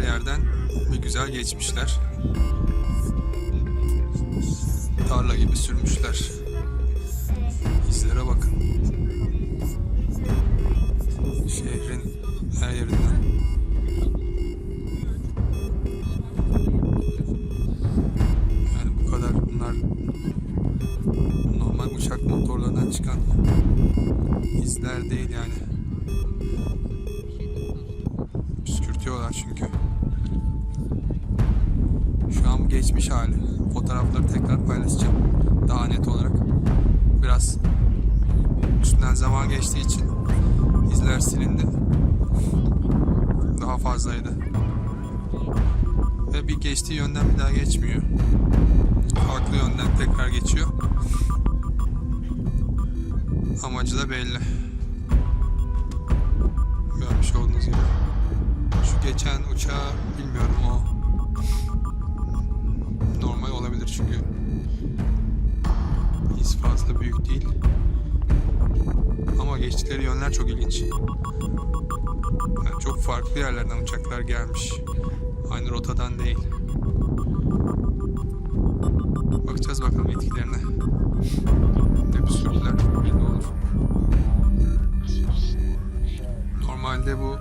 her yerden bir güzel geçmişler. Tarla gibi sürmüşler. İzlere bakın. Şehrin her yerinden. Yani bu kadar bunlar normal uçak motorlarından çıkan izler değil yani. Püskürtüyorlar çünkü. Şu geçmiş hali. Fotoğrafları tekrar paylaşacağım. Daha net olarak. Biraz üstünden zaman geçtiği için izler silindi. Daha fazlaydı. Ve bir geçtiği yönden bir daha geçmiyor. Farklı yönden tekrar geçiyor. Amacı da belli. Görmüş olduğunuz gibi. Şu geçen uçağı bilmiyorum o çünkü iz fazla büyük değil. Ama geçtikleri yönler çok ilginç. Yani çok farklı yerlerden uçaklar gelmiş. Aynı rotadan değil. Bakacağız bakalım etkilerine. Ne püskürtüler belli olur. Normalde bu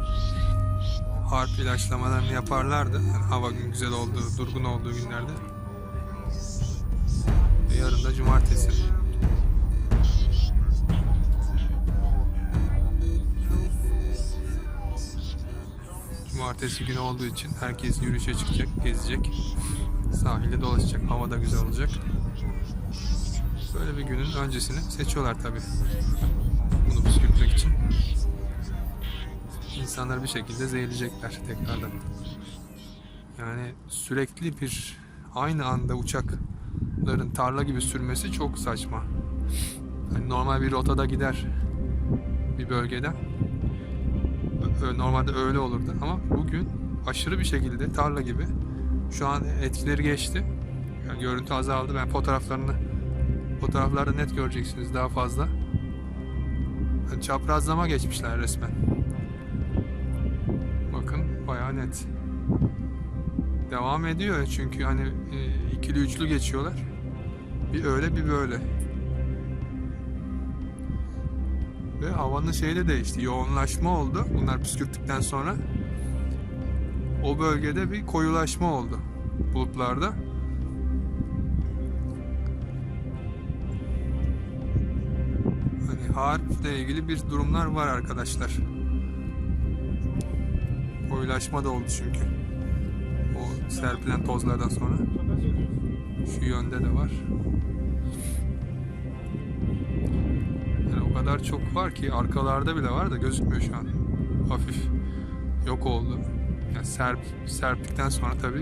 harp ilaçlamalarını yaparlardı. Yani hava gün güzel olduğu, durgun olduğu günlerde. Da cumartesi. Cumartesi günü olduğu için herkes yürüyüşe çıkacak, gezecek. Sahilde dolaşacak, hava da güzel olacak. Böyle bir günün öncesini seçiyorlar tabi. Bunu püskürtmek için. İnsanları bir şekilde zehirleyecekler tekrardan. Yani sürekli bir aynı anda uçakların tarla gibi sürmesi çok saçma. Hani normal bir rotada gider bir bölgeden. Normalde öyle olurdu ama bugün aşırı bir şekilde tarla gibi. Şu an etkileri geçti. Yani görüntü azaldı. Ben fotoğraflarını fotoğraflarda net göreceksiniz daha fazla. Yani çaprazlama geçmişler resmen. Bakın bayağı net. Devam ediyor çünkü hani e, ikili üçlü geçiyorlar. Bir öyle bir böyle. Ve havanın şeyi de değişti. Yoğunlaşma oldu. Bunlar püskürttükten sonra. O bölgede bir koyulaşma oldu bulutlarda. Hani harple ilgili bir durumlar var arkadaşlar. Koyulaşma da oldu çünkü. Serpilen tozlardan sonra. Şu yönde de var. Yani o kadar çok var ki arkalarda bile var da gözükmüyor şu an. Hafif yok oldu. Yani serp, serptikten sonra tabi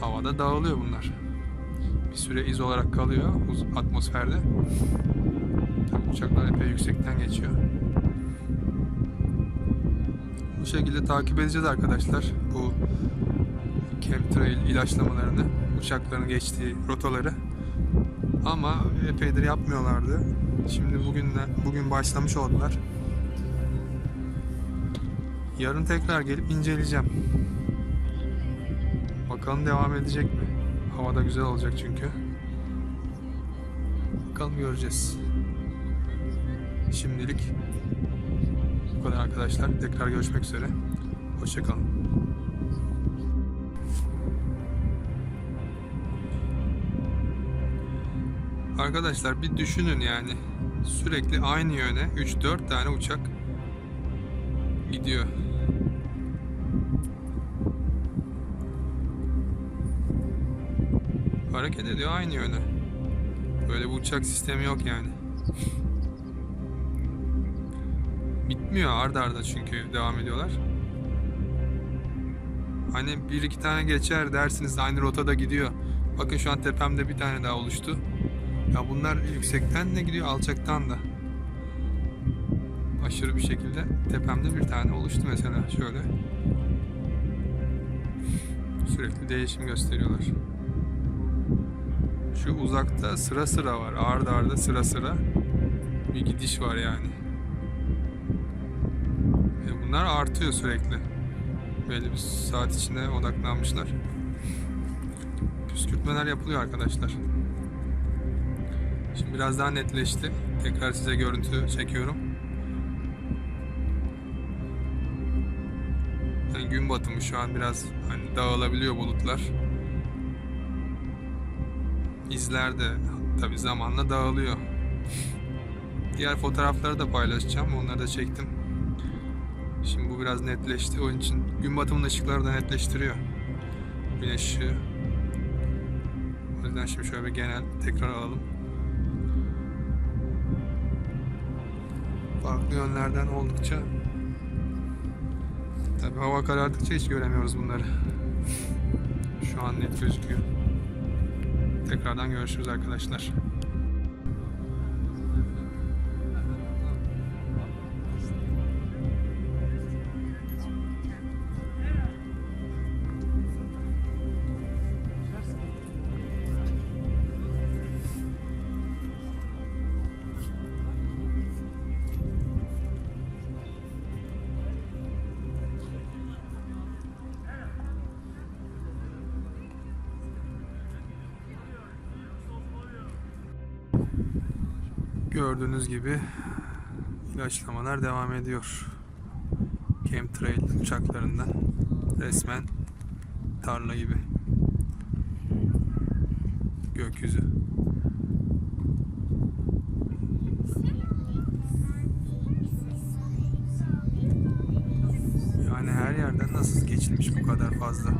havada dağılıyor bunlar. Bir süre iz olarak kalıyor atmosferde. Tabii uçaklar epey yüksekten geçiyor. Bu şekilde takip edeceğiz arkadaşlar. Bu chemtrail ilaçlamalarını, uçakların geçtiği rotaları. Ama epeydir yapmıyorlardı. Şimdi bugün bugün başlamış oldular. Yarın tekrar gelip inceleyeceğim. Bakalım devam edecek mi? Hava da güzel olacak çünkü. Bakalım göreceğiz. Şimdilik bu kadar arkadaşlar. Tekrar görüşmek üzere. Hoşçakalın. Arkadaşlar bir düşünün yani. Sürekli aynı yöne 3-4 tane uçak gidiyor. Hareket ediyor aynı yöne. Böyle bir uçak sistemi yok yani. Bitmiyor arda arda çünkü devam ediyorlar. Hani bir iki tane geçer dersiniz aynı rotada gidiyor. Bakın şu an tepemde bir tane daha oluştu. Ya bunlar yüksekten de gidiyor alçaktan da. Aşırı bir şekilde tepemde bir tane oluştu mesela şöyle. Sürekli değişim gösteriyorlar. Şu uzakta sıra sıra var. Arda arda sıra sıra bir gidiş var yani. Ve bunlar artıyor sürekli. belli bir saat içinde odaklanmışlar. Püskürtmeler yapılıyor arkadaşlar. Şimdi biraz daha netleşti. Tekrar size görüntü çekiyorum. Yani gün batımı şu an biraz hani dağılabiliyor bulutlar. İzler de tabi zamanla dağılıyor. Diğer fotoğrafları da paylaşacağım. Onları da çektim. Şimdi bu biraz netleşti. Onun için gün batımının ışıkları da netleştiriyor. Güneş ışığı. O yüzden şimdi şöyle bir genel tekrar alalım. Farklı yönlerden oldukça Tabi hava karardıkça hiç göremiyoruz bunları. Şu an net gözüküyor. Tekrardan görüşürüz arkadaşlar. Gördüğünüz gibi ilaçlamalar devam ediyor. Chemtrail uçaklarından resmen tarla gibi. Gökyüzü. Yani her yerden nasıl geçilmiş bu kadar fazla?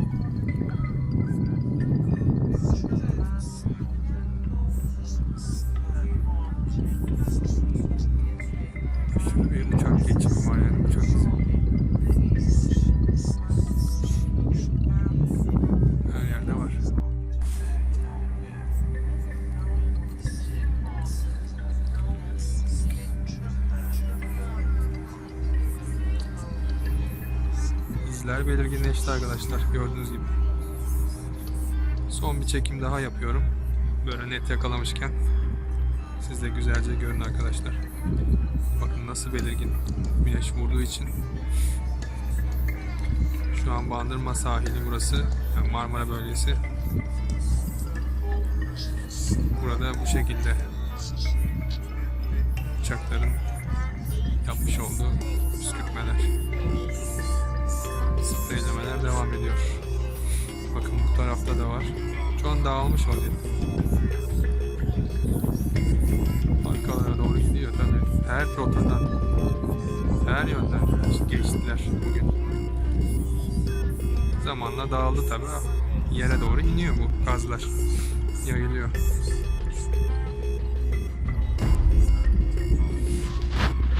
İzler belirginleşti arkadaşlar gördüğünüz gibi. Son bir çekim daha yapıyorum. Böyle net yakalamışken siz de güzelce görün arkadaşlar. Bakın nasıl belirgin güneş vurduğu için. Şu an Bandırma sahili burası. Yani Marmara bölgesi. Burada bu şekilde uçakların yapmış olduğu püskürtmeler, Bakın bu tarafta da var. Şu an dağılmış vaziyette. Arkalara doğru gidiyor tabii. Her rotadan, her yönden geçtiler bugün. Zamanla dağıldı tabii. Yere doğru iniyor bu gazlar. Yayılıyor.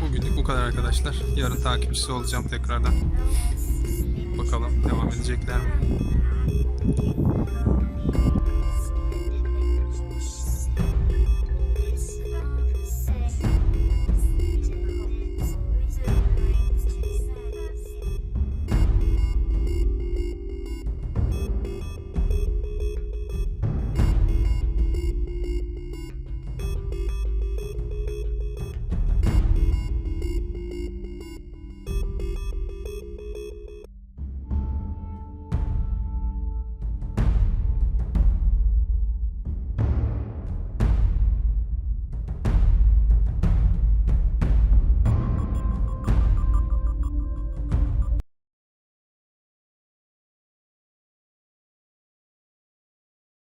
Bugünlük bu kadar arkadaşlar. Yarın takipçisi olacağım tekrardan. Bakalım devam edecekler mi? Thank you.